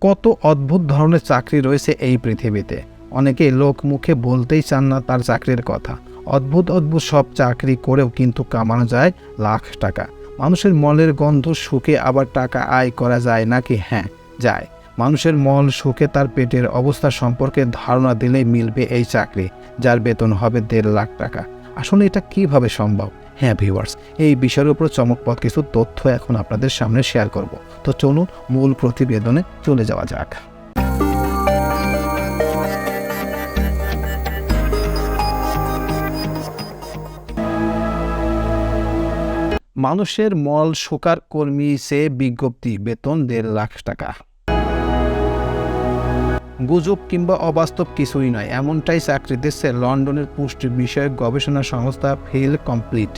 কত অদ্ভুত ধরনের চাকরি রয়েছে এই পৃথিবীতে। অনেকে লোক মুখে বলতেই চান না তার চাকরির কথা। অদ্ভুত অদ্ভুত সব চাকরি করেও কিন্তু কামানো যায় লাখ টাকা। মানুষের মলের গন্ধ শুকে আবার টাকা আয় করা যায় নাকি? হ্যাঁ যায়। মানুষের মল শুকে তার পেটের অবস্থা সম্পর্কে ধারণা দিলেই মিলবে এই চাকরি, যার বেতন হবে দেড় লাখ টাকা। আসলে এটা কীভাবে সম্ভব? হ্যাঁ ভিউয়ার্স এই বিষয়ের উপর চমকপথ কিছু তথ্য এখন আপনাদের সামনে শেয়ার করব। তো চলুন মূল প্রতিবেদনে চলে যাওয়া যাক। মানুষের মল শোকার কর্মী সে বিজ্ঞপ্তি, বেতন দেড় লাখ টাকা। গুজব কিংবা অবাস্তব কিছুই নয়, এমনটাই চাকরি দিচ্ছে লন্ডনের পুষ্টি বিষয়ক গবেষণা সংস্থা ফিল কমপ্লিট।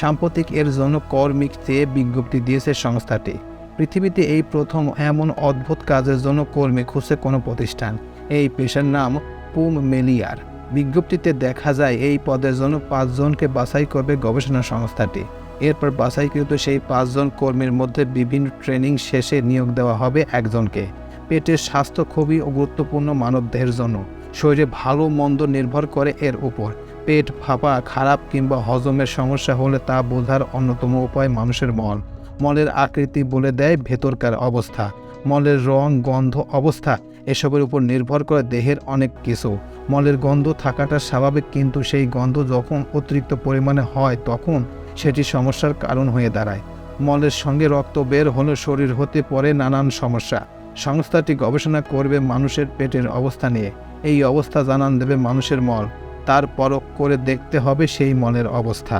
সাম্প্রতিক এর জন্য কর্মিক চেয়ে বিজ্ঞপ্তি দিয়েছে সংস্থাটি। পৃথিবীতে এই প্রথম এমন অদ্ভুত কাজের জন্য কর্মী খুঁজছে কোনো প্রতিষ্ঠান। এই পেশার নাম পুম মেলিয়ার। বিজ্ঞপ্তিতে দেখা যায়, এই পদের জন্য পাঁচজনকে বাছাই করবে গবেষণা সংস্থাটি। এরপর বাছাইকৃত সেই পাঁচজন কর্মীর মধ্যে বিভিন্ন ট্রেনিং শেষে নিয়োগ দেওয়া হবে একজনকে। পেটের স্বাস্থ্য খুবই গুরুত্বপূর্ণ মানবদেহের জন্য। শরীরে ভালো মন্দ নির্ভর করে এর উপর। পেট ফাঁপা, খারাপ কিংবা হজমের সমস্যা হলে তা বোঝার অন্যতম উপায় মানুষের মল। মলের আকৃতি বলে দেয় ভেতরকার অবস্থা। মলের রং, গন্ধ, অবস্থা এসবের উপর নির্ভর করে দেহের অনেক কিছু। মলের গন্ধ থাকাটা স্বাভাবিক কিন্তু সেই গন্ধ যখন অতিরিক্ত পরিমাণে হয় তখন সেটি সমস্যার কারণ হয়ে দাঁড়ায়। মলের সঙ্গে রক্ত বের হলে শরীর হতে পড়ে নানান সমস্যা। সংস্থাটি গবেষণা করবে মানুষের পেটের অবস্থা নিয়ে। এই অবস্থা জানান দেবে মানুষের মল। তার পরখ করে দেখতে হবে সেই মলের অবস্থা।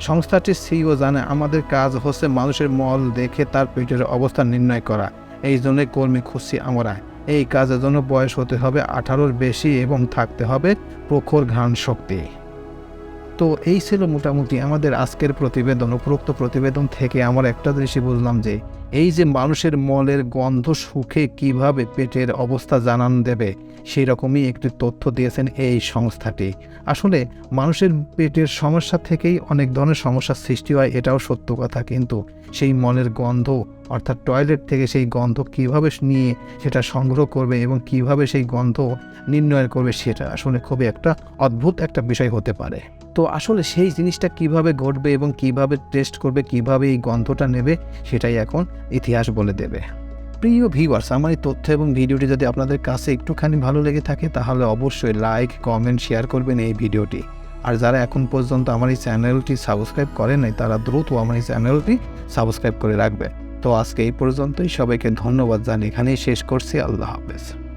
সংস্থাটির সিইও জানে, আমাদের কাজ হচ্ছে মানুষের মল দেখে তার পেটের অবস্থা নির্ণয় করা। এই জন্যই কর্মী খুঁজছি আমরা। এই কাজের জন্য বয়স হতে হবে আঠারোর বেশি এবং থাকতে হবে প্রখর ঘ্রাণ শক্তি। তো এই ছিল মোটামুটি আমাদের আজকের প্রতিবেদন, উপরোক্ত প্রতিবেদন থেকে আমার একটা জিনিসই বুঝলাম যে এই যে মানুষের মলের গন্ধ সুখে কীভাবে পেটের অবস্থা জানান দেবে, সেই রকমই একটি তথ্য দিয়েছেন এই সংস্থাটি। আসলে মানুষের পেটের সমস্যা থেকেই অনেক ধরনের সমস্যার সৃষ্টি হয়, এটাও সত্য কথা। কিন্তু সেই মলের গন্ধ, অর্থাৎ টয়লেট থেকে সেই গন্ধ কীভাবে নিয়ে সেটা সংগ্রহ করবে এবং কীভাবে সেই গন্ধ নির্ণয় করবে, সেটা আসলে খুবই একটা অদ্ভুত একটা বিষয় হতে পারে। তো আসলে সেই জিনিসটা কীভাবে ঘটবে এবং কীভাবে টেস্ট করবে, কীভাবে এই গন্ধটা নেবে, সেটাই এখন ইতিহাস বলে দেবে। প্রিয় ভিউয়ার্স আমার এই তথ্য এবং ভিডিওটি যদি আপনাদের কাছে একটুখানি ভালো লেগে থাকে, তাহলে অবশ্যই লাইক কমেন্ট শেয়ার করবেন এই ভিডিওটি। আর যারা এখন পর্যন্ত আমার এই চ্যানেলটি সাবস্ক্রাইব করেন নাই, তারা দ্রুত আমার এই চ্যানেলটি সাবস্ক্রাইব করে রাখবে। তো আজকে এই পর্যন্তই। সবাইকে ধন্যবাদ জানি এখানেই শেষ করছি। আল্লাহ হাফেজ।